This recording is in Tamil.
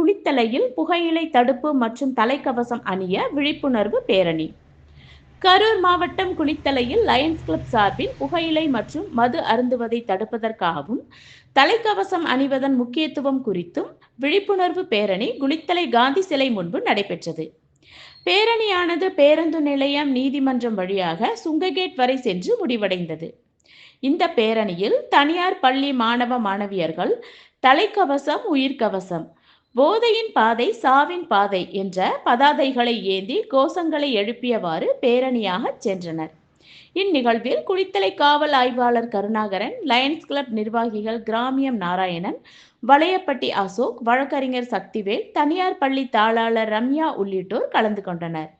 குளித்தலையில் புகையிலை தடுப்பு மற்றும் தலைக்கவசம் அணிய விழிப்புணர்வு பேரணி. கரூர் மாவட்டம் குளித்தலையில் லயன்ஸ் கிளப் சார்பில் புகையிலை மற்றும் மது அருந்துவதை தடுப்பதற்காகவும் தலைக்கவசம் அணிவதன் முக்கியத்துவம் குறித்தும் விழிப்புணர்வு பேரணி குளித்தலை காந்தி சிலை முன்பு நடைபெற்றது. பேரணியானது பேருந்து நிலையம் நீதிமன்றம் வழியாக சுங்ககேட் வரை சென்று முடிவடைந்தது. இந்த பேரணியில் தனியார் பள்ளி மாணவ மாணவியர்கள் தலைக்கவசம் உயிர்கவசம் போதையின் பாதை சாவின் பாதை என்ற பதாதைகளை ஏந்தி கோஷங்களை எழுப்பியவாறு பேரணியாக சென்றனர். இந்நிகழ்வில் குளித்தலை காவல் ஆய்வாளர் கருணாகரன் லயன்ஸ் கிளப் நிர்வாகிகள் கிராமியம் நாராயணன் வளையப்பட்டி அசோக் வழக்கறிஞர் சக்திவேல் தனியார் பள்ளி தாளாளர் ரம்யா உள்ளிட்டோர் கலந்து கொண்டனர்.